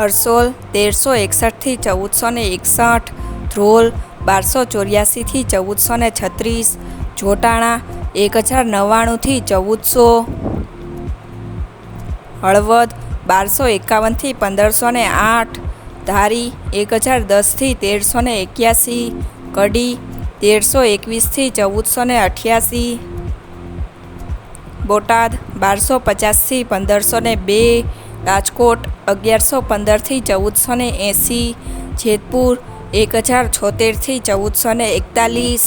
હરસોલ તેરસો એકસઠથી ચૌદસો ને એકસઠ, ધ્રોલ, બારસો ચોર્યાસીથી ચૌદસો ને છત્રીસ, જોટાણા એક હજાર નવ્વાણુંથી ચૌદસો, હળવદ, બારસો એકાવનથી પંદરસો ને આઠ, ધારી એક હજાર દસથી તેરસો ને એક્યાસી, કડી, તેરસો એકવીસથી ચૌદસો ને અઠ્યાસી, બોટાદ, બારસો પચાસથી પંદરસો ને બે રાજકોટ અગિયારસો પંદરથી ચૌદસો ને એંસી, જેતપુર એક હજાર છોતેરથી ચૌદસો ને એકતાલીસ,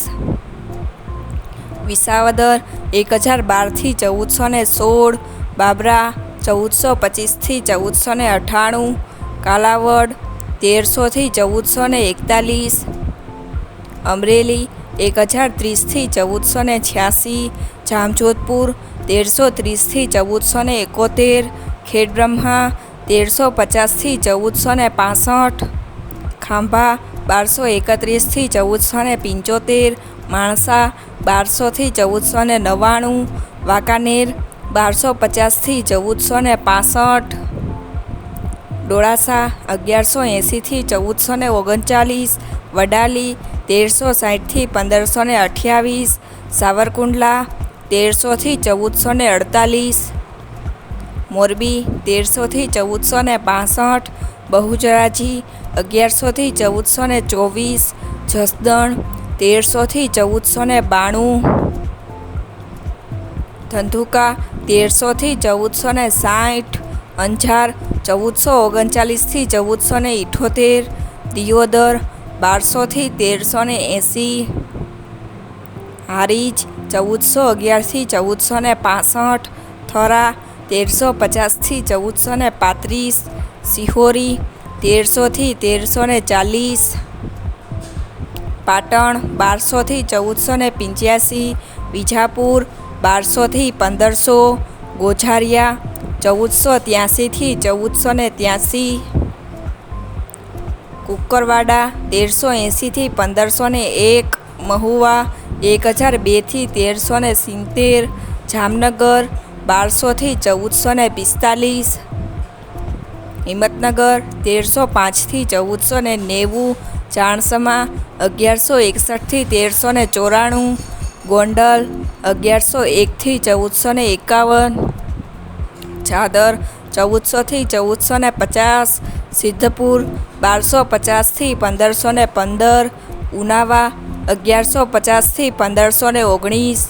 વિસાવદર એક હજાર બારથી ચૌદસો ને સોળ, બાબરા ચૌદસો પચીસથી ચૌદસો ને અઠ્ઠાણું કાલાવડ તેરસોથી ચૌદસો ને એકતાલીસ, અમરેલી એક હજાર ત્રીસથી ચૌદસો ને છ્યાસી, જામજોધપુર તેરસો ત્રીસથી ચૌદસો ને એકોતેર ખેડબ્રહ્મા તેરસો પચાસથી ચૌદસો ને પાસઠ, ખાંભા બારસો એકત્રીસથી ચૌદસો ને પંચોતેર, માણસા બારસોથી ચૌદસો ને નવ્વાણું, વાંકાનેર બારસો પચાસથી ચૌદસો ને પાસઠ, ડોળાસા અગિયારસો એંસીથી ચૌદસો ને ઓગણચાલીસ, વડાલી તેરસો સાઠથી પંદરસો ને અઠ્યાવીસ, સાવરકુંડલા તેરસોથી ચૌદસો ને અડતાલીસ મોરબી તેરસોથી ચૌદસો ને પાસઠ બહુજરાજી અગિયારસોથી ચૌદસો ને ચોવીસ, જસદણ તેરસોથી ચૌદસો ને બાણું, ધંધુકા તેરસોથી ચૌદસો ને સાઠ, અંજાર ચૌદસો ઓગણચાલીસથી ચૌદસો ને ઇઠોતેર, દિયોદર બારસોથી તેરસો ને એંસી, હારીજ ચૌદસો અગિયારથી ચૌદસો ને પાસઠ, થરા તેરસો પચાસથી ચૌદસો ને પાંત્રીસ, સિહોરી તેરસોથી તેરસો ને ચાલીસ, પાટણ બારસોથી ચૌદસો ને પંચ્યાસી, વિજાપુર બારસોથી પંદરસો, ગોઝારિયા ચૌદસો ત્યાંસીથી ચૌદસો ને ત્યાંસી કુકરવાડા તેરસો એંસીથી પંદરસો ને એક, મહુવા એક હજાર બેથી તેરસો ને સિત્તેર, જામનગર બારસોથી ચૌદસો ને પિસ્તાલીસ. હિંમતનગર તેરસો પાંચથી ચૌદસો ને નેવું. ચાણસમાં અગિયારસો એકસઠથી તેરસો ને ચોરાણું. ગોંડલ અગિયારસો એકથી ચૌદસો ને એકાવન. ચાદર ચૌદસોથી ચૌદસો ને પચાસ. સિદ્ધપુર બારસો પચાસથી પંદરસો ને પંદર. ઉનાવા અગિયારસો પચાસથી પંદરસો ને ઓગણીસ.